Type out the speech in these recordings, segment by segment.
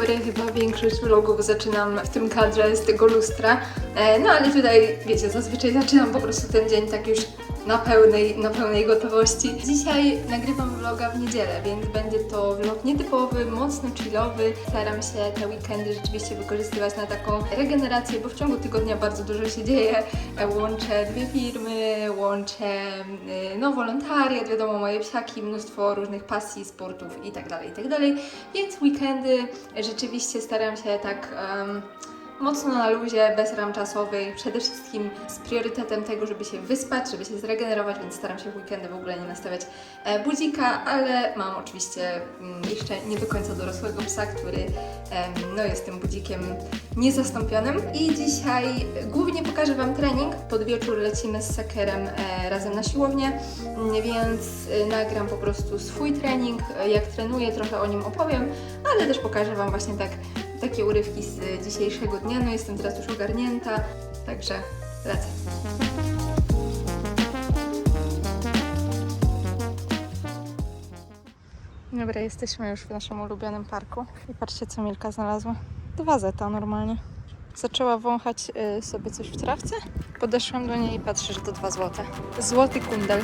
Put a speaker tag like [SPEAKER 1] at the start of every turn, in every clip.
[SPEAKER 1] Dobry, chyba większość vlogów zaczynam w tym kadrze z tego lustra. E, No ale tutaj, wiecie, zazwyczaj zaczynam po prostu ten dzień tak już na pełnej, na pełnej gotowości. Dzisiaj nagrywam vloga w niedzielę, więc będzie to vlog nietypowy, mocno chillowy. Staram się te weekendy rzeczywiście wykorzystywać na taką regenerację, bo w ciągu tygodnia bardzo dużo się dzieje. Łączę dwie firmy, łączę e, no, wolontariat, wiadomo, moje psiaki, mnóstwo różnych pasji, sportów itd., itd. Więc weekendy rzeczywiście staram się tak em, mocno na luzie, bez ram czasowych, przede wszystkim z priorytetem tego, żeby się wyspać, żeby się zregenerować, więc staram się w weekendy w ogóle nie nastawiać e, budzika, ale mam oczywiście mm, jeszcze nie do końca dorosłego psa, który no, jest tym budzikiem niezastąpionym. I dzisiaj głównie pokażę Wam trening. Pod wieczór lecimy z Sakerem e, razem na siłownię, mm, więc e, nagram po prostu swój trening, jak trenuję, trochę o nim opowiem, ale też pokażę Wam właśnie tak takie urywki z dzisiejszego dnia. No jestem teraz już ogarnięta, także lecę. Dobra, jesteśmy już w naszym ulubionym parku i patrzcie co Milka znalazła. Dwa zeta normalnie. Zaczęła wąchać y, sobie coś w trawce. Podeszłam do niej i patrzę, że to dwa złote. Złoty kundel.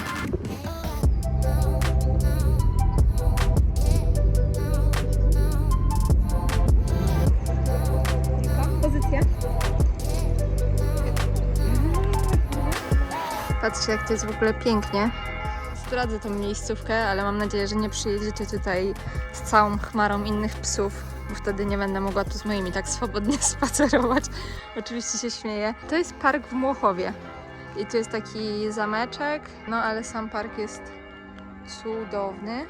[SPEAKER 1] Patrzcie, jak to jest w ogóle pięknie. Zdradzę tą miejscówkę, ale mam nadzieję, że nie przyjedziecie tutaj z całą chmarą innych psów, bo wtedy nie będę mogła tu z moimi tak swobodnie spacerować. Oczywiście się śmieję. To jest park w Młochowie. I tu jest taki zameczek, no ale sam park jest cudowny.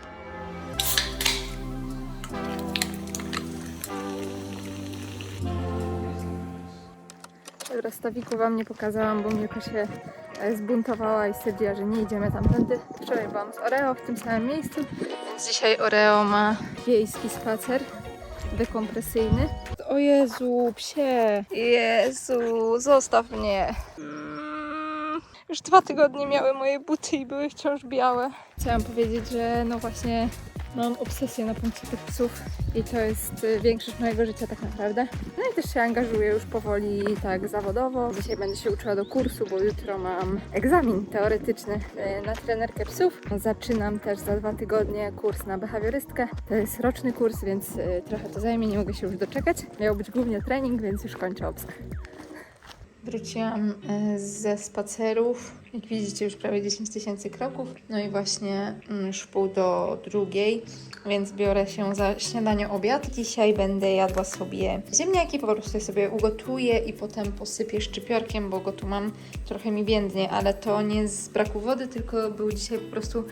[SPEAKER 1] Dobra, stawiku Wam nie pokazałam, bo Milka się zbuntowała i stwierdziła, że nie idziemy tamtędy. Wczoraj byłam z Oreo w tym samym miejscu, więc dzisiaj Oreo ma wiejski spacer dekompresyjny. O Jezu, psie! Jezu, zostaw mnie! Mm, Już dwa tygodnie miały moje buty i były wciąż białe. Chciałam powiedzieć, że no właśnie mam obsesję na punkcie tych psów i to jest y, większość mojego życia tak naprawdę. No i też się angażuję już powoli tak zawodowo. Dzisiaj będę się uczyła do kursu, bo jutro mam egzamin teoretyczny y, na trenerkę psów. Zaczynam też za dwa tygodnie kurs na behawiorystkę. To jest roczny kurs, więc y, trochę to zajmie, nie mogę się już doczekać. Miał być głównie trening, więc już kończę obsah. Wróciłam e, ze spacerów. Jak widzicie, już prawie 10 tysięcy kroków. No i właśnie mm, już pół do drugiej, więc biorę się za śniadanie, obiad. Dzisiaj będę jadła sobie ziemniaki, po prostu sobie ugotuję i potem posypię szczypiorkiem, bo go tu mam trochę mi biednie, ale to nie z braku wody, tylko był dzisiaj po prostu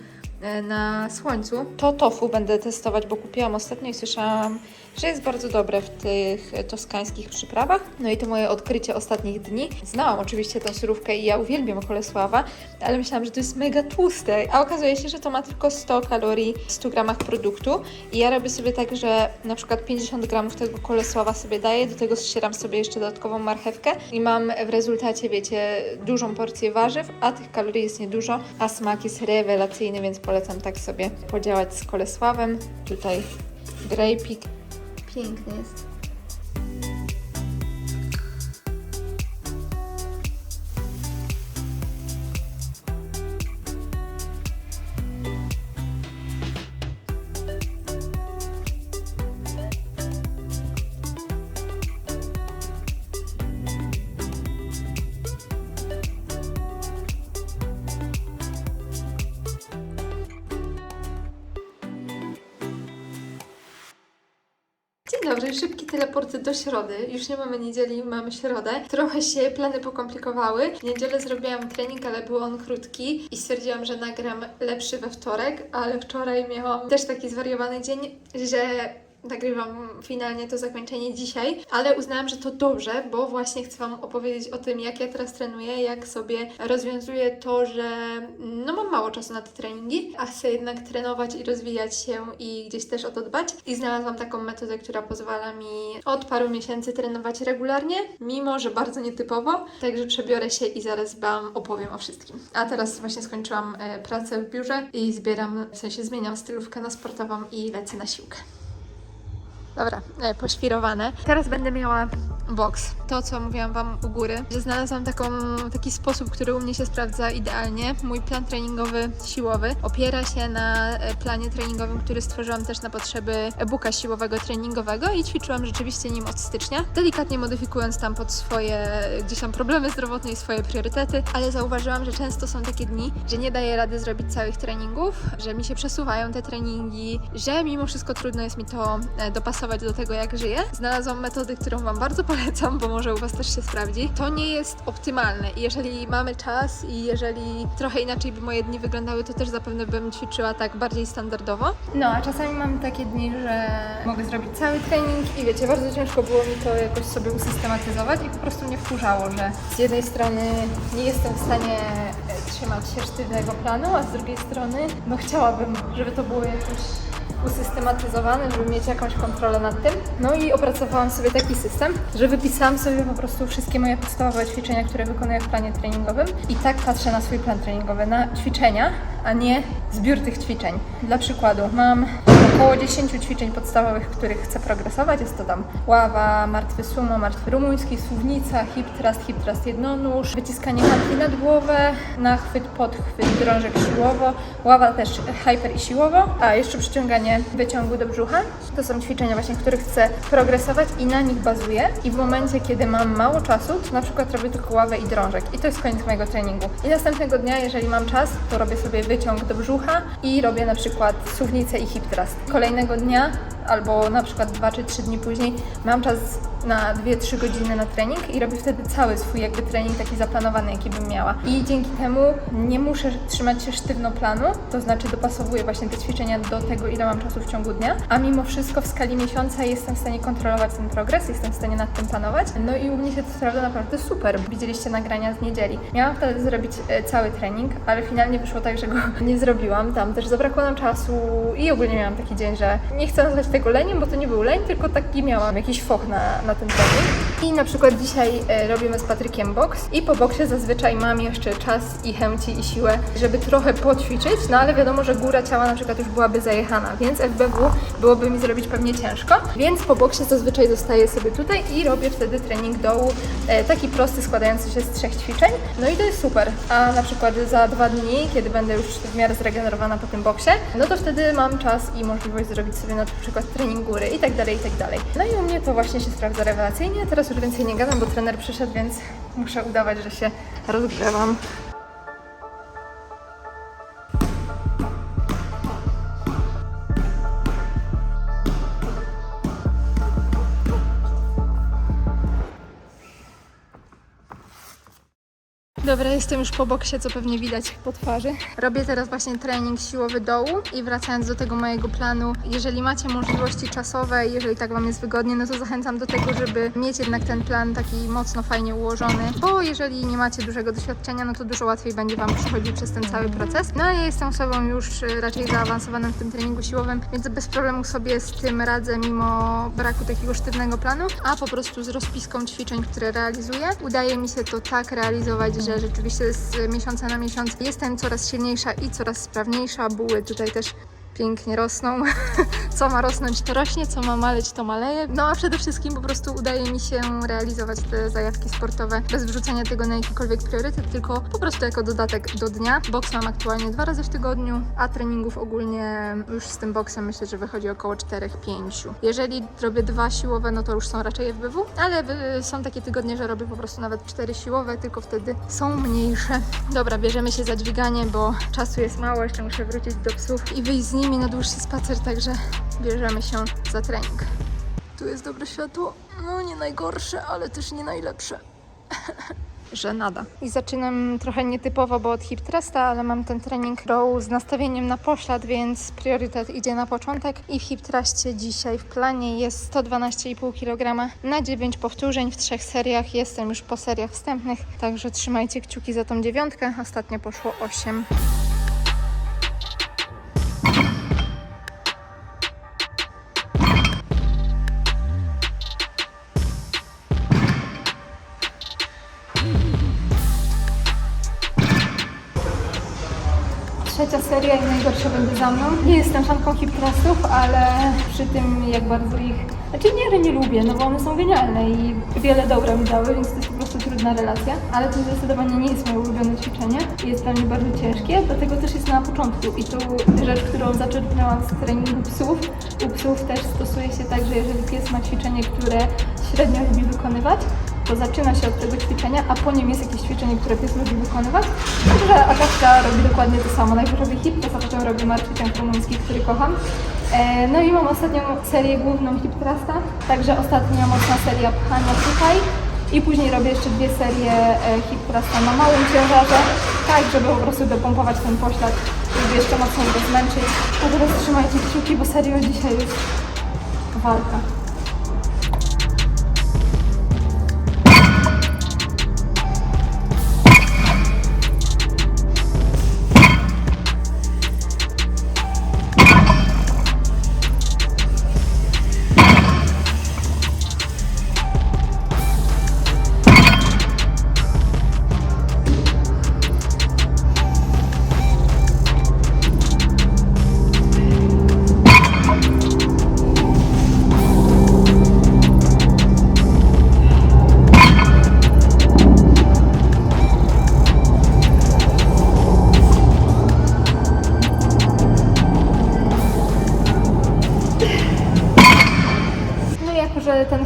[SPEAKER 1] e, na słońcu. To tofu będę testować, bo kupiłam ostatnio i słyszałam, że jest bardzo dobre w tych toskańskich przyprawach. No i to moje odkrycie ostatnich dni. Znałam oczywiście tę surówkę i ja uwielbiam Kolesława, ale myślałam, że to jest mega tłuste, a okazuje się, że to ma tylko 100 kalorii w 100 gramach produktu i ja robię sobie tak, że na przykład 50 gramów tego Kolesława sobie daję, do tego ścieram sobie jeszcze dodatkową marchewkę i mam w rezultacie, wiecie, dużą porcję warzyw, a tych kalorii jest niedużo, a smak jest rewelacyjny, więc polecam tak sobie podziałać z Kolesławem. Tutaj grejpik. Piękny jest. Szybki teleport do środy. Już nie mamy niedzieli, mamy środę. Trochę się plany pokomplikowały. W niedzielę zrobiłam trening, ale był on krótki i stwierdziłam, że nagram lepszy we wtorek, ale wczoraj miałam też taki zwariowany dzień, że nagrywam finalnie to zakończenie dzisiaj, ale uznałam, że to dobrze, bo właśnie chcę Wam opowiedzieć o tym, jak ja teraz trenuję, jak sobie rozwiązuję to, że no mam mało czasu na te treningi, a chcę jednak trenować i rozwijać się i gdzieś też o to dbać. I znalazłam taką metodę, która pozwala mi od paru miesięcy trenować regularnie, mimo że bardzo nietypowo. Także przebiorę się i zaraz Wam opowiem o wszystkim. A teraz właśnie skończyłam e, pracę w biurze i zbieram, w sensie zmieniam stylówkę na sportową i lecę na siłkę. Dobra, e, poświrowane. Teraz będę miała box. To, co mówiłam Wam u góry, że znalazłam taką, taki sposób, który u mnie się sprawdza idealnie. Mój plan treningowy siłowy opiera się na e, planie treningowym, który stworzyłam też na potrzeby e-booka siłowego treningowego i ćwiczyłam rzeczywiście nim od stycznia, delikatnie modyfikując tam pod swoje gdzieś tam problemy zdrowotne i swoje priorytety, ale zauważyłam, że często są takie dni, że nie daję rady zrobić całych treningów, że mi się przesuwają te treningi, że mimo wszystko trudno jest mi to e, dopasować do tego, jak żyję. Znalazłam metodę, którą Wam bardzo polecam, bo może u Was też się sprawdzi. To nie jest optymalne i jeżeli mamy czas i jeżeli trochę inaczej by moje dni wyglądały, to też zapewne bym ćwiczyła tak bardziej standardowo. No, a czasami mam takie dni, że mogę zrobić cały trening i wiecie, bardzo ciężko było mi to jakoś sobie usystematyzować i po prostu mnie wkurzało, że z jednej strony nie jestem w stanie trzymać się sztywnego planu, a z drugiej strony no chciałabym, żeby to było jakoś usystematyzowane, żeby mieć jakąś kontrolę nad tym. No i opracowałam sobie taki system, że wypisałam sobie po prostu wszystkie moje podstawowe ćwiczenia, które wykonuję w planie treningowym i tak patrzę na swój plan treningowy, na ćwiczenia, a nie zbiór tych ćwiczeń. Dla przykładu mam około 10 ćwiczeń podstawowych, których chcę progresować. Jest to tam ława, martwy sumo, martwy rumuński, suwnica, hip thrust, hip thrust jednonóż, wyciskanie handli nad głowę, nachwyt, podchwyt, drążek siłowo, ława też hyper i siłowo, a jeszcze przyciąganie wyciągu do brzucha. To są ćwiczenia właśnie, w których chcę progresować i na nich bazuję. I w momencie, kiedy mam mało czasu, to na przykład robię tylko ławę i drążek. I to jest koniec mojego treningu. I następnego dnia, jeżeli mam czas, to robię sobie wyciąg do brzucha i robię na przykład suwnicę i hip thrust. Kolejnego dnia albo na przykład 2 czy 3 dni później mam czas na 2-3 godziny na trening i robię wtedy cały swój jakby trening taki zaplanowany, jaki bym miała. I dzięki temu nie muszę trzymać się sztywno planu, to znaczy dopasowuję właśnie te ćwiczenia do tego, ile mam czasu w ciągu dnia, a mimo wszystko w skali miesiąca jestem w stanie kontrolować ten progres, jestem w stanie nad tym panować. No i u mnie się to sprawdza naprawdę super. Widzieliście nagrania z niedzieli. Miałam wtedy zrobić e, cały trening, ale finalnie wyszło tak, że go nie zrobiłam. Tam też zabrakło nam czasu i ogólnie miałam taki dzień, że nie chcę nazwać tego leniem, bo to nie był leń, tylko taki miałam jakiś foch na, na ten trening. I na przykład dzisiaj e, robimy z Patrykiem boks i po boksie zazwyczaj mam jeszcze czas i chęci i siłę, żeby trochę poćwiczyć, no ale wiadomo, że góra ciała na przykład już byłaby zajechana, więc FBW byłoby mi zrobić pewnie ciężko, więc po boksie zazwyczaj zostaję sobie tutaj i robię wtedy trening dołu, e, taki prosty, składający się z trzech ćwiczeń, no i to jest super, a na przykład za dwa dni, kiedy będę już w miarę zregenerowana po tym boksie, no to wtedy mam czas i możliwość zrobić sobie na przykład trening góry i tak dalej, i tak dalej. No i u mnie to właśnie się sprawdza rewelacyjnie, teraz już więcej nie gadam, bo trener przyszedł, więc muszę udawać, że się rozgrzewam. Dobra, jestem już po boksie, co pewnie widać po twarzy. Robię teraz właśnie trening siłowy dołu i wracając do tego mojego planu, jeżeli macie możliwości czasowe, jeżeli tak Wam jest wygodnie, no to zachęcam do tego, żeby mieć jednak ten plan taki mocno fajnie ułożony, bo jeżeli nie macie dużego doświadczenia, no to dużo łatwiej będzie Wam przechodzić przez ten cały proces. No ja jestem osobą już y, raczej zaawansowaną w tym treningu siłowym, więc bez problemu sobie z tym radzę mimo braku takiego sztywnego planu, a po prostu z rozpiską ćwiczeń, które realizuję. Udaje mi się to tak realizować, że rzeczywiście z miesiąca na miesiąc jestem coraz silniejsza i coraz sprawniejsza. Buły tutaj też pięknie rosną. Co ma rosnąć, to rośnie, co ma maleć, to maleje. No a przede wszystkim po prostu udaje mi się realizować te zajawki sportowe bez wrzucania tego na jakikolwiek priorytet, tylko po prostu jako dodatek do dnia. Boks mam aktualnie dwa razy w tygodniu, a treningów ogólnie już z tym boksem myślę, że wychodzi około 4-5. Jeżeli robię dwa siłowe, no to już są raczej FBW, ale są takie tygodnie, że robię po prostu nawet cztery siłowe, tylko wtedy są mniejsze. Dobra, bierzemy się za dźwiganie, bo czasu jest mało, jeszcze muszę wrócić do psów i wyjść z nimi na dłuższy spacer, także bierzemy się za trening. Tu jest dobre światło, no nie najgorsze, ale też nie najlepsze. że nada. I zaczynam trochę nietypowo, bo od hip thrusta, ale mam ten trening row z nastawieniem na poślad, więc priorytet idzie na początek. I w hip thruście dzisiaj w planie jest 112,5 kg na 9 powtórzeń w trzech seriach. Jestem już po seriach wstępnych, także trzymajcie kciuki za tą dziewiątkę. Ostatnio poszło 8. trzecia seria i najgorsza będzie za mną. Nie jestem fanką hip thrustów, ale przy tym jak bardzo ich... Znaczy nie, że nie lubię, no bo one są genialne i wiele dobra mi dały, więc to jest po prostu trudna relacja. Ale to zdecydowanie nie jest moje ulubione ćwiczenie jest dla mnie bardzo ciężkie, dlatego też jest na początku. I tu rzecz, którą zaczerpnęłam z treningu psów. U psów też stosuje się tak, że jeżeli pies ma ćwiczenie, które średnio lubi wykonywać, to zaczyna się od tego ćwiczenia, a po nim jest jakieś ćwiczenie, które pies lubi wykonywać. Także Agatka robi dokładnie to samo. Najpierw robi hip, a potem robi martwy ciąg rumuński, który kocham. E, no i mam ostatnią serię główną hip thrusta, także ostatnia mocna seria pchania tutaj. I później robię jeszcze dwie serie e, hip thrusta na małym ciężarze, tak żeby po prostu dopompować ten poślad, żeby jeszcze mocniej go zmęczyć. A teraz trzymajcie kciuki, bo serio dzisiaj jest walka.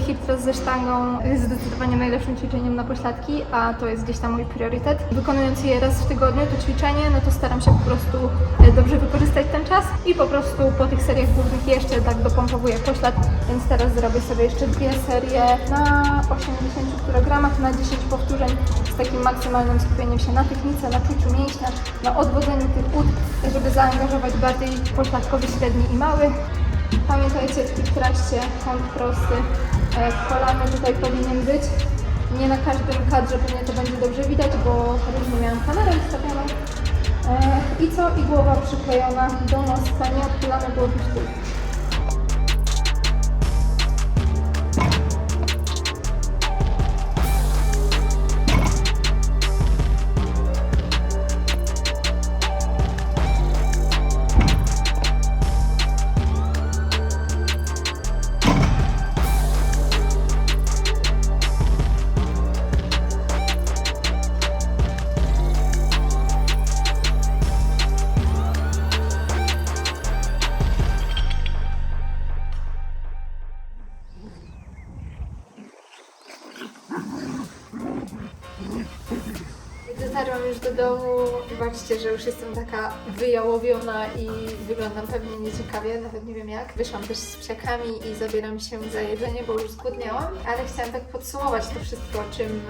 [SPEAKER 1] Hip ze sztangą jest zdecydowanie najlepszym ćwiczeniem na pośladki, a to jest gdzieś tam mój priorytet. Wykonując je raz w tygodniu, to ćwiczenie, no to staram się po prostu e, dobrze wykorzystać ten czas i po prostu po tych seriach głównych jeszcze tak dopompowuję poślad, więc teraz zrobię sobie jeszcze dwie serie na 80 kg, na 10 powtórzeń z takim maksymalnym skupieniem się na technice, na czuciu mięśnia, na odwodzeniu tych ud, żeby zaangażować bardziej pośladkowy średni i mały. Pamiętajcie, w tym traście kąt prosty e, w kolanie tutaj powinien być. Nie na każdym kadrze pewnie to będzie dobrze widać, bo różnie miałam kamerę ustawioną. E, I co? I głowa przyklejona do noska, nie odchylamy głowy w tył. Już jestem taka wyjałowiona i wyglądam pewnie nieciekawie, nawet nie wiem jak. Wyszłam też z psiakami i zabieram się za jedzenie, bo już zgłodniałam. Ale chciałam tak podsumować to wszystko, o czym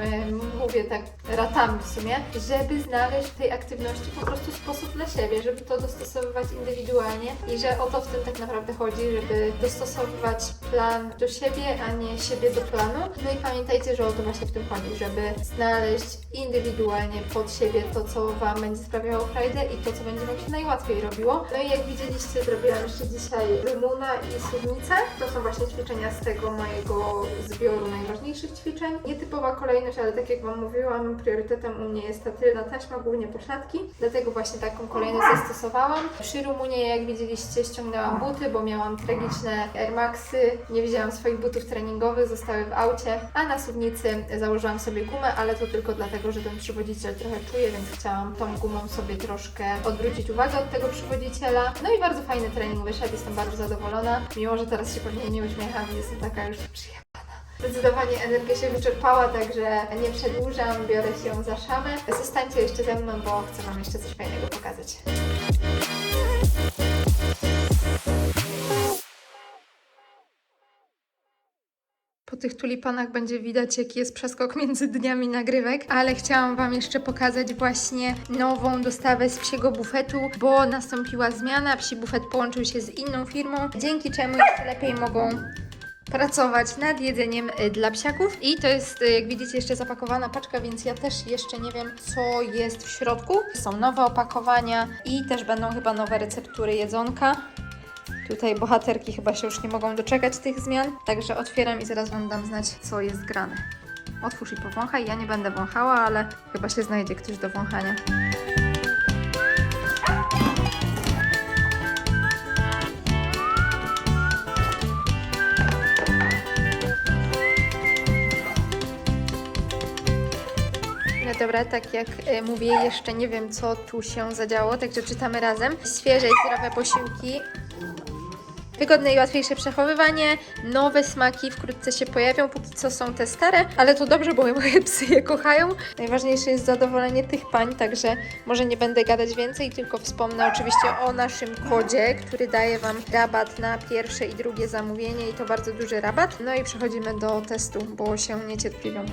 [SPEAKER 1] mówię tak ratami w sumie, żeby znaleźć w tej aktywności po prostu sposób dla siebie, żeby to dostosowywać indywidualnie i że o to w tym tak naprawdę chodzi, żeby dostosowywać plan do siebie, a nie siebie do planu. No i pamiętajcie, że o to właśnie w tym chodzi, żeby znaleźć indywidualnie pod siebie to, co Wam będzie sprawiało frajdę i to, co będzie Wam się najłatwiej robiło. No i jak widzieliście, zrobiłam jeszcze dzisiaj rumuna i suwnicę. To są właśnie ćwiczenia z tego mojego zbioru najważniejszych ćwiczeń. Nietypowa kolejność, ale tak jak Wam mówiłam, priorytetem u mnie jest ta tylna taśma, głównie pośladki. Dlatego właśnie taką kolejność zastosowałam. Przy rumunie, jak widzieliście, ściągnęłam buty, bo miałam tragiczne Air Maxy. Nie wzięłam swoich butów treningowych, zostały w aucie. A na suwnicy założyłam sobie gumę, ale to tylko dlatego, że ten przywodziciel trochę czuje, więc chciałam tą gumą sobie troszkę odwrócić uwagę od tego przywodziciela. No i bardzo fajny trening wyszedł, jestem bardzo zadowolona. Mimo, że teraz się pewnie nie uśmiecham, jestem taka już przyjemna. Zdecydowanie energia się wyczerpała, także nie przedłużam, biorę się za szamę. Zostańcie jeszcze ze mną, bo chcę Wam jeszcze coś fajnego pokazać. Tych tulipanach będzie widać, jaki jest przeskok między dniami nagrywek, ale chciałam Wam jeszcze pokazać właśnie nową dostawę z psiego bufetu, bo nastąpiła zmiana. Psi bufet połączył się z inną firmą, dzięki czemu jeszcze lepiej mogą pracować nad jedzeniem y, dla psiaków. I to jest, y, jak widzicie, jeszcze zapakowana paczka, więc ja też jeszcze nie wiem, co jest w środku. Są nowe opakowania i też będą chyba nowe receptury jedzonka. Tutaj bohaterki chyba się już nie mogą doczekać tych zmian, także otwieram i zaraz Wam dam znać, co jest grane. Otwórz i powąchaj. Ja nie będę wąchała, ale chyba się znajdzie ktoś do wąchania. No dobra, tak jak e, mówię, jeszcze nie wiem, co tu się zadziało, także czytamy razem. Świeże i zdrowe posiłki Wygodne i łatwiejsze przechowywanie, nowe smaki wkrótce się pojawią, póki co są te stare, ale to dobrze, bo moje psy je kochają. Najważniejsze jest zadowolenie tych pań, także może nie będę gadać więcej, tylko wspomnę oczywiście o naszym kodzie, który daje Wam rabat na pierwsze i drugie zamówienie i to bardzo duży rabat. No i przechodzimy do testu, bo się niecierpliwią.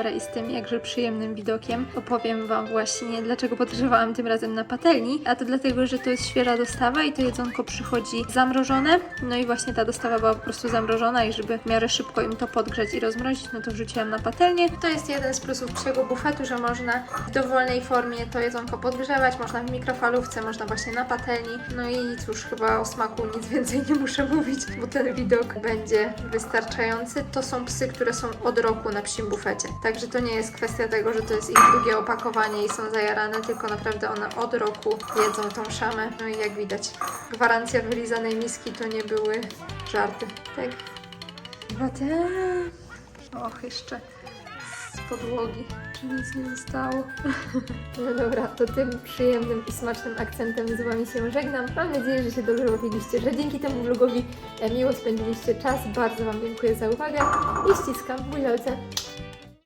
[SPEAKER 1] Dobra, i z tym jakże przyjemnym widokiem opowiem Wam właśnie, dlaczego podróżowałam tym razem na patelni. A to dlatego, że to jest świeża dostawa i to jedzonko przychodzi zamrożone. No i właśnie ta dostawa była po prostu zamrożona i żeby w miarę szybko im to podgrzać i rozmrozić, no to wrzuciłam na patelnię. To jest jeden z plusów psiego bufetu, że można w dowolnej formie to jedzonko podgrzewać. Można w mikrofalówce, można właśnie na patelni. No i cóż, chyba o smaku nic więcej nie muszę mówić, bo ten widok będzie wystarczający. To są psy, które są od roku na psim bufecie. Także to nie jest kwestia tego, że to jest ich drugie opakowanie i są zajarane, tylko naprawdę one od roku jedzą tą szamę. No i jak widać, gwarancja wylizanej miski to nie były żarty, tak? Och, jeszcze z podłogi. Czy nic nie zostało? No dobra, to tym przyjemnym i smacznym akcentem z Wami się żegnam. Mam nadzieję, że się dobrze bawiliście, że dzięki temu vlogowi miło spędziliście czas. Bardzo Wam dziękuję za uwagę i ściskam buziolce.